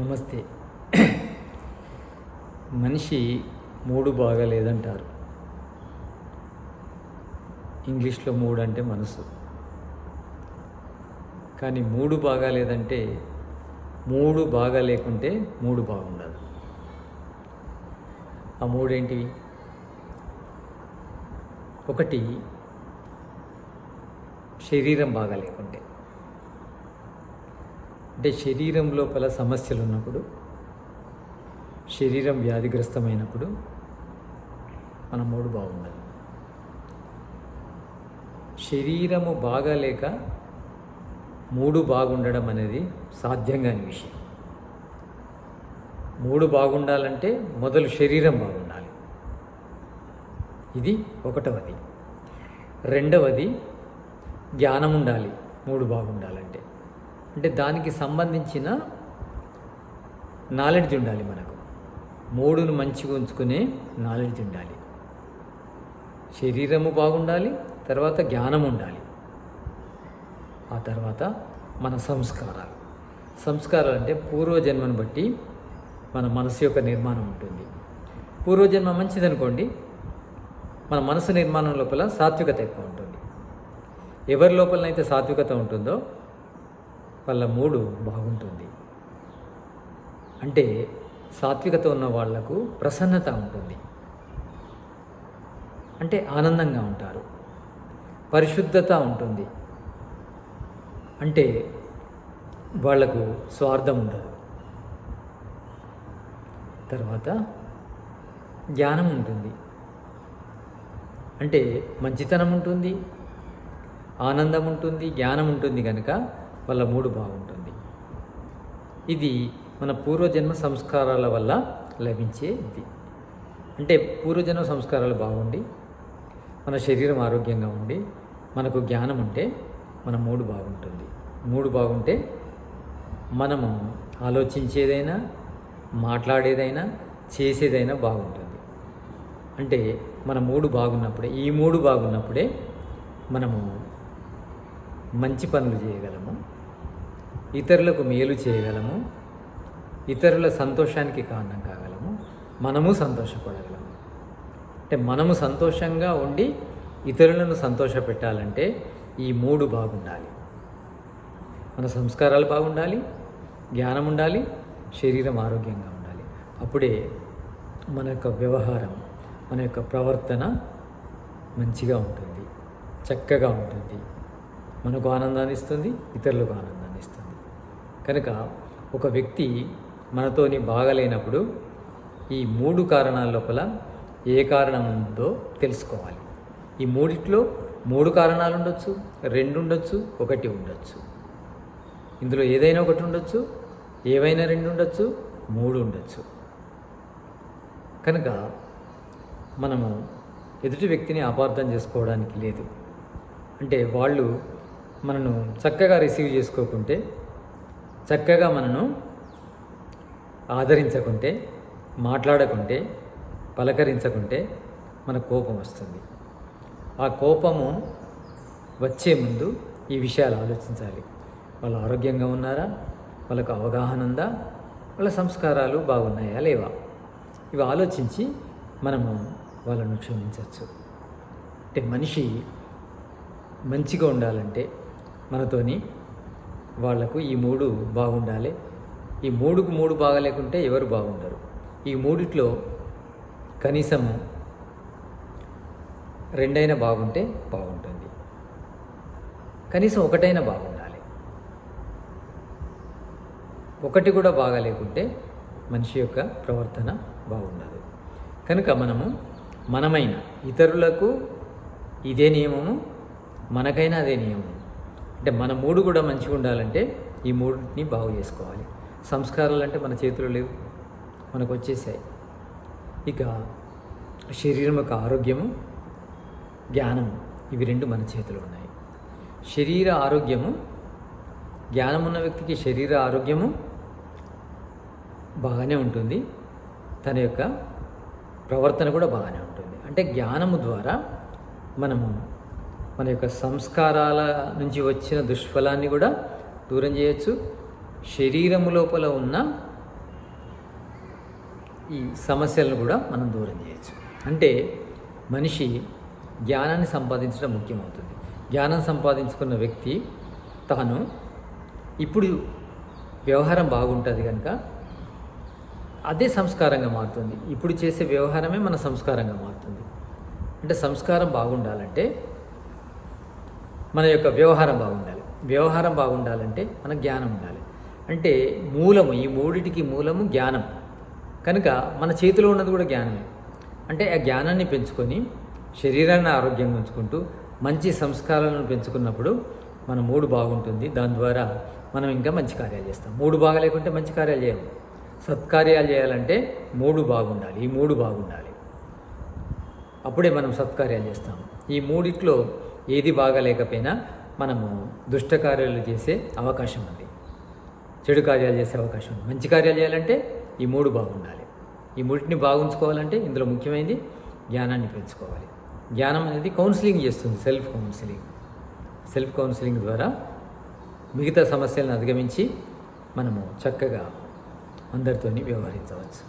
నమస్తే. మనిషి మూడు బాగాలేదంటారు. ఇంగ్లీష్లో మూడు అంటే మనసు. కానీ మూడు బాగాలేదంటే మూడు బాగా లేకుంటే మూడు బాగుండదు. ఆ మూడేంటివి ఒకటి శరీరం బాగా లేకుంటే అంటే శరీరం లోపల సమస్యలు ఉన్నప్పుడు శరీరం వ్యాధిగ్రస్తమైనప్పుడు మన మూడు బాగుండాలి. శరీరము బాగాలేక మూడు బాగుండడం అనేది సాధ్యం కాని విషయం. మూడు బాగుండాలంటే మొదలు శరీరం బాగుండాలి. ఇది ఒకటవది. రెండవది జ్ఞానం ఉండాలి మూడు బాగుండాలంటే. అంటే దానికి సంబంధించిన నాలెడ్జ్ ఉండాలి మనకు. మూడును మంచిగా ఉంచుకునే నాలెడ్జ్ ఉండాలి. శరీరము బాగుండాలి తర్వాత జ్ఞానం ఉండాలి. ఆ తర్వాత మన సంస్కారాలు. సంస్కారాలు అంటే పూర్వజన్మను బట్టి మన మనసు యొక్క నిర్మాణం ఉంటుంది. పూర్వజన్మ మంచిదనుకోండి మన మనసు నిర్మాణం లోపల సాత్వికత ఎక్కువ ఉంటుంది. ఎవరి లోపలనైతే సాత్వికత ఉంటుందో వాళ్ళ మూడు బాగుంటుంది. అంటే సాత్వికత ఉన్న వాళ్ళకు ప్రసన్నత ఉంటుంది. అంటే ఆనందంగా ఉంటారు. పరిశుద్ధత ఉంటుంది. అంటే వాళ్ళకు స్వార్థం ఉండదు. తర్వాత జ్ఞానం ఉంటుంది. అంటే మంచితనం ఉంటుంది. ఆనందం ఉంటుంది. జ్ఞానం ఉంటుంది కనుక వాళ్ళ మూడు బాగుంటుంది. ఇది మన పూర్వజన్మ సంస్కారాల వల్ల లభించేది. అంటే పూర్వజన్మ సంస్కారాలు బాగుండి మన శరీరం ఆరోగ్యంగా ఉండి మనకు జ్ఞానం ఉంటే మన మూడు బాగుంటుంది. మూడు బాగుంటే మనము ఆలోచించేదైనా మాట్లాడేదైనా చేసేదైనా బాగుంటుంది. అంటే మన మూడు బాగున్నప్పుడే ఈ మూడు బాగున్నప్పుడే మనము మంచి పనులు చేయగలము. ఇతరులకు మేలు చేయగలము ఇతరుల సంతోషానికి కారణం కాగలము మనము సంతోషపడగలము. అంటే మనము సంతోషంగా ఉండి ఇతరులను సంతోషపెట్టాలంటే ఈ మూడు బాగుండాలి. మన సంస్కారాలు బాగుండాలి జ్ఞానం ఉండాలి శరీరం ఆరోగ్యంగా ఉండాలి. అప్పుడే మన యొక్క వ్యవహారం మన యొక్క ప్రవర్తన మంచిగా ఉంటుంది చక్కగా ఉంటుంది. మనకు ఆనందాన్ని ఇస్తుంది ఇతరులకు ఆనందం కనుక ఒక వ్యక్తి మనతోని బాగలేనప్పుడు ఈ మూడు కారణాల లోపల ఏ కారణం ఉందో తెలుసుకోవాలి. ఈ మూడిట్లో మూడు కారణాలు ఉండొచ్చు రెండు ఉండొచ్చు ఒకటి ఉండొచ్చు. ఇందులో ఏదైనా ఒకటి ఉండొచ్చు ఏవైనా రెండు ఉండొచ్చు మూడు ఉండొచ్చు. కనుక మనము ఎదుటి వ్యక్తిని అపార్థం చేసుకోవడానికి లేదు. అంటే వాళ్ళు మనను చక్కగా రిసీవ్ చేసుకోకుంటే చక్కగా మనను ఆదరించకుంటే మాట్లాడకుంటే పలకరించకుంటే మన కోపం వస్తుంది. ఆ కోపము వచ్చే ముందు ఈ విషయాలు ఆలోచించాలి. వాళ్ళు ఆరోగ్యంగా ఉన్నారా? వాళ్ళకు అవగాహన ఉందా? వాళ్ళ సంస్కారాలు బాగున్నాయా లేవా? ఇవి ఆలోచించి మనము వాళ్ళను క్షమించవచ్చు. అంటే మనిషి మంచిగా ఉండాలంటే మనతోని వాళ్ళకు ఈ మూడు బాగుండాలి. ఈ మూడుకు మూడు బాగలేకుంటే ఎవరు బాగుండరు. ఈ మూడిట్లో కనీసము రెండైనా బాగుంటే బాగుంటుంది. కనీసం ఒకటైనా బాగుండాలి. ఒకటి కూడా బాగలేకుంటే మనిషి యొక్క ప్రవర్తన బాగుండదు. కనుక మనము మనమైన ఇతరులకు ఇదే నియమము మనకైనా అదే నియమము అంటే మన మూడు కూడా మంచిగా ఉండాలంటే ఈ మూడుని బాగు చేసుకోవాలి. సంస్కారాలు అంటే మన చేతిలో లేవు మనకు వచ్చేసాయి. ఇక శరీరం యొక్క ఆరోగ్యము జ్ఞానము ఇవి రెండు మన చేతిలో ఉన్నాయి. శరీర ఆరోగ్యము జ్ఞానం ఉన్న వ్యక్తికి శరీర ఆరోగ్యము బాగానే ఉంటుంది. తన యొక్క ప్రవర్తన కూడా బాగానే ఉంటుంది. అంటే జ్ఞానము ద్వారా మనము మన యొక్క సంస్కారాల నుంచి వచ్చిన దుష్ఫలాన్ని కూడా దూరం చేయొచ్చు. శరీరము లోపల ఉన్న ఈ సమస్యలను కూడా మనం దూరం చేయొచ్చు. అంటే మనిషి జ్ఞానాన్ని సంపాదించడం ముఖ్యమవుతుంది. జ్ఞానం సంపాదించుకున్న వ్యక్తి తాను ఇప్పుడు వ్యవహారం బాగుంటుంది కనుక అదే సంస్కారంగా మారుతుంది. ఇప్పుడు చేసే వ్యవహారమే మన సంస్కారంగా మారుతుంది. అంటే సంస్కారం బాగుండాలంటే మన యొక్క వ్యవహారం బాగుండాలి. వ్యవహారం బాగుండాలంటే మన జ్ఞానం ఉండాలి. అంటే మూలము ఈ మూడిటికి మూలము జ్ఞానం. కనుక మన చేతిలో ఉన్నది కూడా జ్ఞానమే. అంటే ఆ జ్ఞానాన్ని పెంచుకొని శరీరాన్ని ఆరోగ్యంగా ఉంచుకుంటూ మంచి సంస్కారాలను పెంచుకున్నప్పుడు మన మూడు బాగుంటుంది. దాని ద్వారా మనం ఇంకా మంచి కార్యాలు చేస్తాం. మూడు బాగలేకుంటే మంచి కార్యాలు చేయము. సత్కార్యాలు చేయాలంటే మూడు బాగుండాలి. ఈ మూడు బాగుండాలి. అప్పుడే మనం సత్కార్యాలు చేస్తాం. ఈ మూడిట్లో ఏది బాగాలేకపోయినా మనము దుష్ట కార్యాలు చేసే అవకాశం ఉంది. చెడు కార్యాలు చేసే అవకాశం ఉంది. మంచి కార్యాలు చేయాలంటే ఈ మూడు బాగుండాలి. ఈ మూడింటిని బాగుంచుకోవాలంటే ఇందులో ముఖ్యమైనది జ్ఞానాన్ని పెంచుకోవాలి. జ్ఞానం అనేది కౌన్సిలింగ్ చేస్తుంది సెల్ఫ్ కౌన్సిలింగ్ సెల్ఫ్ కౌన్సిలింగ్ ద్వారా మిగతా సమస్యలను అధిగమించి మనము చక్కగా అందరితోని వ్యవహరించవచ్చు.